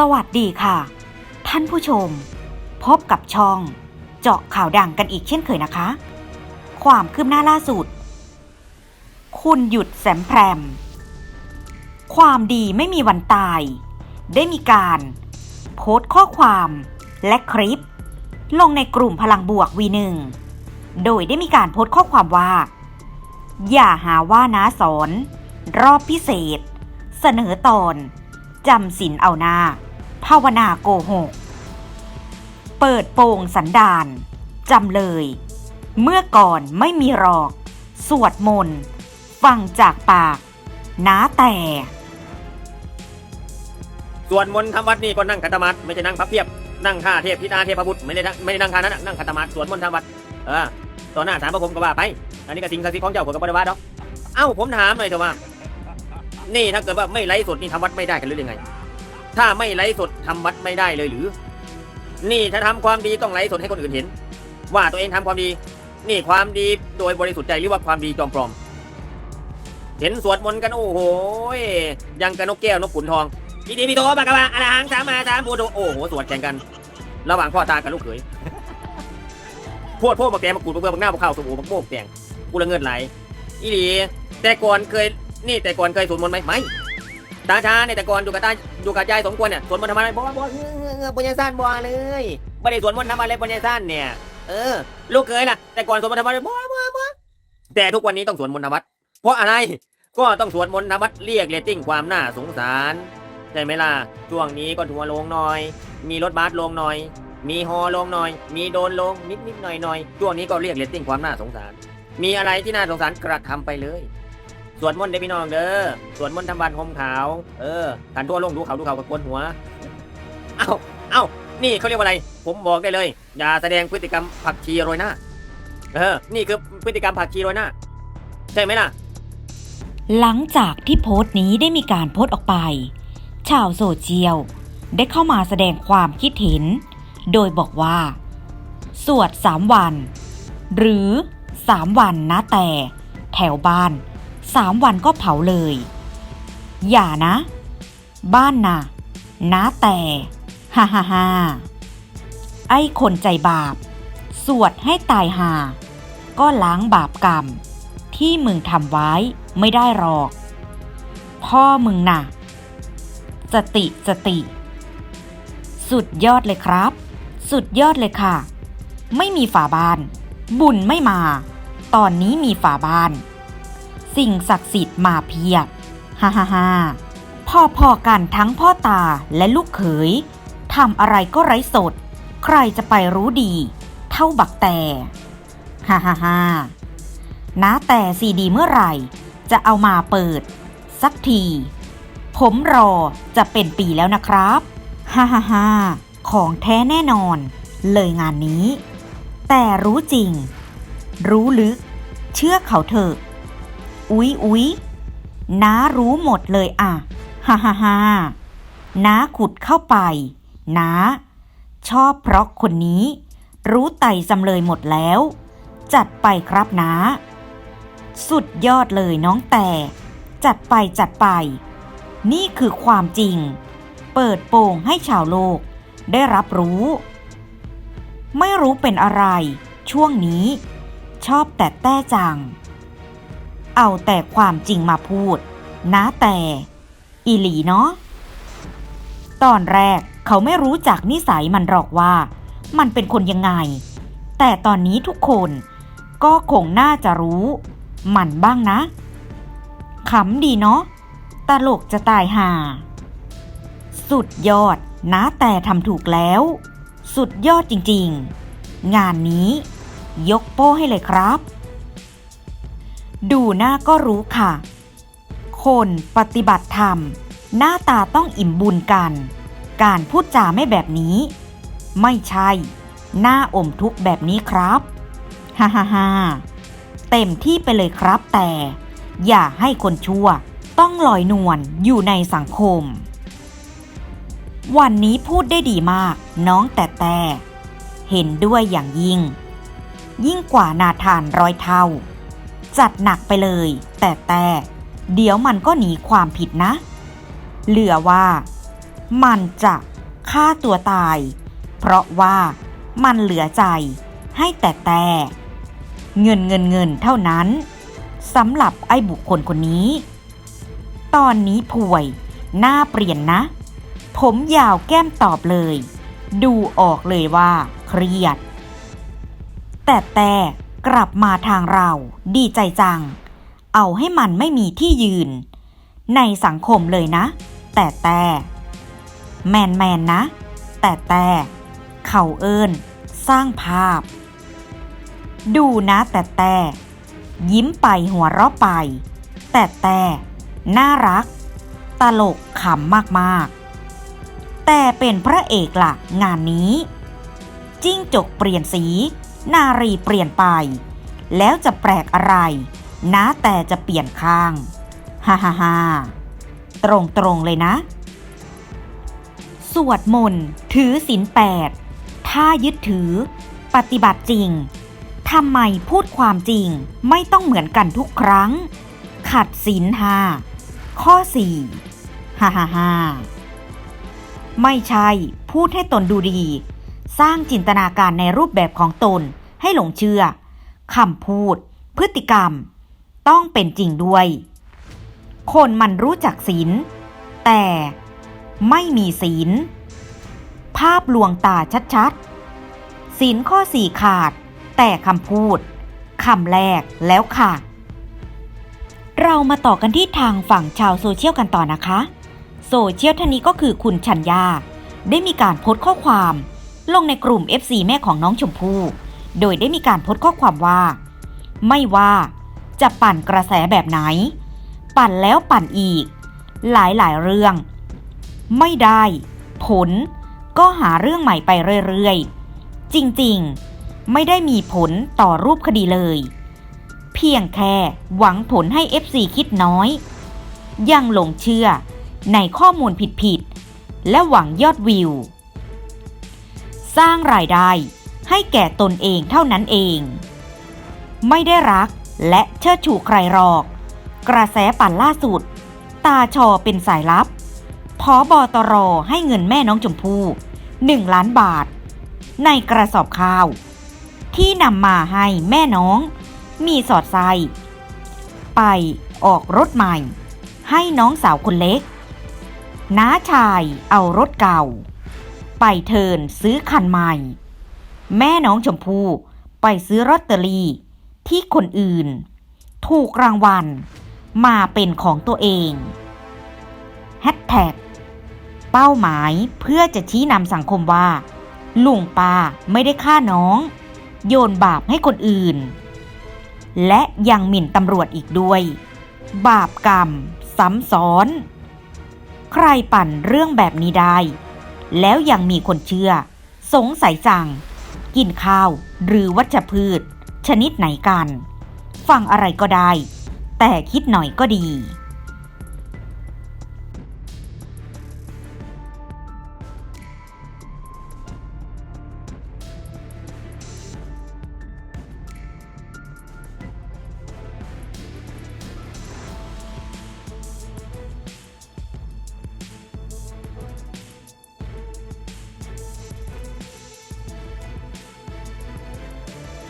สวัสดีค่ะ ท่านผู้ชม พบกับช่องเจาะข่าวดังกันอีกเช่นเคยนะคะ ความคืบหน้าล่าสุด คุณหยุดแสมแพรม ความดีไม่มีวันตาย ได้มีการโพสต์ข้อความและคลิป ลงในกลุ่มพลังบวกวีหนึ่งโดยได้มีการโพสต์ข้อความว่า อย่าหาว่าน้าสอน รอบพิเศษ เสนอตอน จำศีลเอาหน้า ภาวนาโกหก เปิดโปงสันดานจำเลย เมื่อก่อนไม่มีหรอก สวดมนต์ฟังจากปาก น้าแต่ ส่วนมนต์ทำวัดนี่ก็นั่งขัตมัดไม่ใช่นั่งพับเพียบ นั่งท่าเทพพิธาเทพบุตรไม่ได้นั่งไม่ได้นั่งท่านั้นน่ะนั่งขัตมัดสวดมนต์ทำวัดเออต่อหน้าสารพระพรหมก็ว่าไป อันนี้ก็สิ่งศักดิ์สิทธิ์ของเจ้าผมก็บริวารเนาะเอ้าผมถามหน่อยเถอะว่า นี่ถ้าเกิดว่าไม่ไลฟ์สดนี่ทำวัดไม่ได้กันหรือยังไง ถ้าไม่ไลฟ์สดทำวัดไม่ได้เลยหรือ นี่ถ้าทำความดีต้องไลฟ์สดให้คนอื่นเห็น ว่าตัวเองทำความดี นี่ความดีโดยบริสุทธิ์ใจหรือว่าความดีจอมปลอม เห็นสวดมนต์กันโอ้โหยังกับนกแก้วนกขุนทองพี่ดีพี่โตบากะบาอะรหังสามมาสามพูดโอ้โหสวดแข่งกัน ระหว่างพ่อตากับลูกเขยพวดพวดบักแตงมากูดบักเบือบักหน้าบักข้าวสมูบักโบกแตงกูละเงินไหลอีหลีแต่ก่อนเคย นี่แต่ก่อนเคยสวดมนต์ไหมไม่ตาชาเนี่แต่ก่อนดูกับตาดูกับยายสมควรเนี่ยสวดมนต์ทำอะไรบอกว่บอเงืออเงือปัญญาสั้นบ่เลยไม่ได้สวดมนต์ทำอะไรปัญญาสั้นเนี่ย เออ ลูกเคยล่ะ แต่ก่อนสวดมนต์ทำอะไรบ่บ่บ่แต่ทุกวันนี้ต้องสวดมนต์ทำวัด เพราะอะไรก็ต้องสวดมนต์ทำวัดเรียกเรตติ้งความน่าสงสารใช่ไหมล่ะช่วงนี้ก็ทัวลงหน่อย มีรถบัสลงหน่อย มีฮอลงหน่อย มีโดนลงนิดนิดหน่อยหน่อยช่วงนี้ก็เรียกเรตติ้งความน่าสงสาร มีอะไรที่น่าสงสารกระทำไปเลย สวดมนต์เด้พี่น้องเด้อสวดมนต์ทำบันห่มขาว เออขันทั่วลงดูเขาดูเขากับกวนหัว เอ้า เอ้า นี่เขาเรียกว่าอะไร ผมบอกได้เลย อย่าแสดงพฤติกรรมผักชีโรยหน้า เออ นี่คือพฤติกรรมผักชีโรยหน้า ใช่ไหมล่ะ หลังจากที่โพสต์นี้ได้มีการโพสต์ออกไป ชาวโซเชียลได้เข้ามาแสดงความคิดเห็น โดยบอกว่า สวดสามวัน หรือสามวันนะแต่ แถวบ้าน สามวันก็เผาเลย อย่านะ บ้านนะนะแต่ฮ่าฮ่าฮ่าไอ้คนใจบาป สวดให้ตายหา ก็ล้างบาปกรรม ที่มึงทำไว้ไม่ได้หรอก พ่อมึงน่ะ สติสติ สุดยอดเลยครับ สุดยอดเลยค่ะ ไม่มีฝาบาน บุญไม่มา ตอนนี้มีฝาบ้าน สิ่งศักดิ์สิทธิ์มาเพียบฮ่าฮ่าฮ่าพ่อพ่อๆกันทั้งพ่อตาและลูกเขยทำอะไรก็ไร้สด ใครจะไปรู้ดี เท่าบักแต่ฮ่าฮ่าฮ่านะแต่ซีดีเมื่อไหร่ จะเอามาเปิด สักที ผมรอจะเป็นปีแล้วนะครับฮ่าฮ่าฮ่าของแท้แน่นอน เลยงานนี้ แต่รู้จริง รู้ลึก เชื่อเขาเถอะ อุ๊ยอุ๊ยน้ารู้หมดเลยอะฮ่าฮ่าฮ่าน้าขุดเข้าไป น้า ชอบเพราะคนนี้ รู้ไต่จำเลยหมดแล้ว จัดไปครับน้า สุดยอดเลยน้องแต่ จัดไปจัดไป นี่คือความจริง เปิดโปงให้ชาวโลก ได้รับรู้ ไม่รู้เป็นอะไร ช่วงนี้ ชอบแต่แต้จัง เอาแต่ความจริงมาพูด นะแต่ อีหลีเนาะ ตอนแรกเขาไม่รู้จักนิสัยมันหรอกว่า มันเป็นคนยังไง แต่ตอนนี้ทุกคนก็คงน่าจะรู้ มันบ้างนะขำดีเนาะตลกจะตายห่า สุดยอดนะแต่ทำถูกแล้ว สุดยอดจริงๆ งานนี้ ยกโป้ให้เลยครับ ดูหน้าก็รู้ค่ะ คนปฏิบัติธรรม หน้าตาต้องอิ่มบุญกัน การพูดจาไม่แบบนี้ ไม่ใช่ หน้าอมทุกข์แบบนี้ครับฮ่าฮ่าฮ่าเต็มที่ไปเลยครับแต่ อย่าให้คนชั่ว ต้องลอยนวลอยู่ในสังคม วันนี้พูดได้ดีมาก น้องแต่แต่ เห็นด้วยอย่างยิ่ง ยิ่งกว่านาธานร้อยเท่า จัดหนักไปเลย แต่แต่เดี๋ยวมันก็หนีความผิดนะ เหลือว่า มันจะฆ่าตัวตาย เพราะว่ามันเหลือใจให้แต่แต่เงินเงินเงินเท่านั้นสำหรับไอ้บุคคลคนนี้ ตอนนี้ป่วย หน้าเปลี่ยนนะ ผมยาวแก้มตอบเลย ดูออกเลยว่าเครียด แต่แต่ กลับมาทางเรา ดีใจจัง เอาให้มันไม่มีที่ยืน ในสังคมเลยนะ แต่แต่แมนแมนนะ แต่แต่เขาเอิญสร้างภาพ ดูนะแต่แต่ยิ้มไปหัวเราะไป แต่แต่น่ารัก ตลกขำมากๆ แต่เป็นพระเอกล่ะงานนี้ จิ้งจกเปลี่ยนสี นารีเปลี่ยนไป แล้วจะแปลกอะไรนะแต่จะเปลี่ยนข้างฮ่าฮ่าฮ่าตรงตรงๆเลยนะ สวดมนต์ถือศีลแปด ถ้ายึดถือ ปฏิบัติจริงทำไมพูดความจริงไม่ต้องเหมือนกันทุกครั้ง ขัดศีลห้าข้อสี่ฮ่าฮ่าฮ่าไม่ใช่พูดให้ตนดูดี สร้างจินตนาการในรูปแบบของตนให้หลงเชื่อคำพูด พฤติกรรม ต้องเป็นจริงด้วย คนมันรู้จักศีลแต่ไม่มีศีล ภาพลวงตาชัดๆศีลข้อสี่ขาด แต่คำพูดคำแรกแล้วค่ะ เรามาต่อกันที่ทางฝั่งชาวโซเชียลกันต่อนะคะ โซเชียลท่านนี้ก็คือคุณชัญญา ได้มีการโพสต์ข้อความ ลงในกลุ่ม FC แม่ของน้องชมพู่ โดยได้มีการโพสต์ข้อความว่า ไม่ว่าจะปั่นกระแสแบบไหน ปั่นแล้วปั่นอีก หลายหลายเรื่อง ไม่ได้ ผล ก็หาเรื่องใหม่ไปเรื่อยๆ จริงๆ ไม่ได้มีผลต่อรูปคดีเลย เพียงแค่หวังผลให้ FC คิดน้อย ยังหลงเชื่อในข้อมูลผิดๆ และหวังยอดวิว สร้างรายได้ให้แก่ตนเองเท่านั้นเอง ไม่ได้รักและเชิดชูใครหรอก กระแสปั่นล่าสุด ตาชอเป็นสายลับพอบอตรให้เงินแม่น้องชมพู่หนึ่งล้านบาท ในกระสอบข้าว ที่นำมาให้แม่น้อง มีสอดไส้ไปออกรถใหม่ ให้น้องสาวคนเล็ก น้าชายเอารถเก่า ไปเทินซื้อคันใหม่ แม่น้องชมพู่ไปซื้อลอตเตอรี่ที่คนอื่น ถูกรางวัล มาเป็นของตัวเองแฮชแท็กเป้าหมายเพื่อจะชี้นำสังคมว่า ลุงป้าไม่ได้ฆ่าน้อง โยนบาปให้คนอื่น และยังหมิ่นตำรวจอีกด้วย บาปกรรมซ้ำซ้อน ใครปั่นเรื่องแบบนี้ได้ แล้วยังมีคนเชื่อ สงสัยจัง กินข้าว หรือวัชพืช ชนิดไหนกัน ฟังอะไรก็ได้ แต่คิดหน่อยก็ดี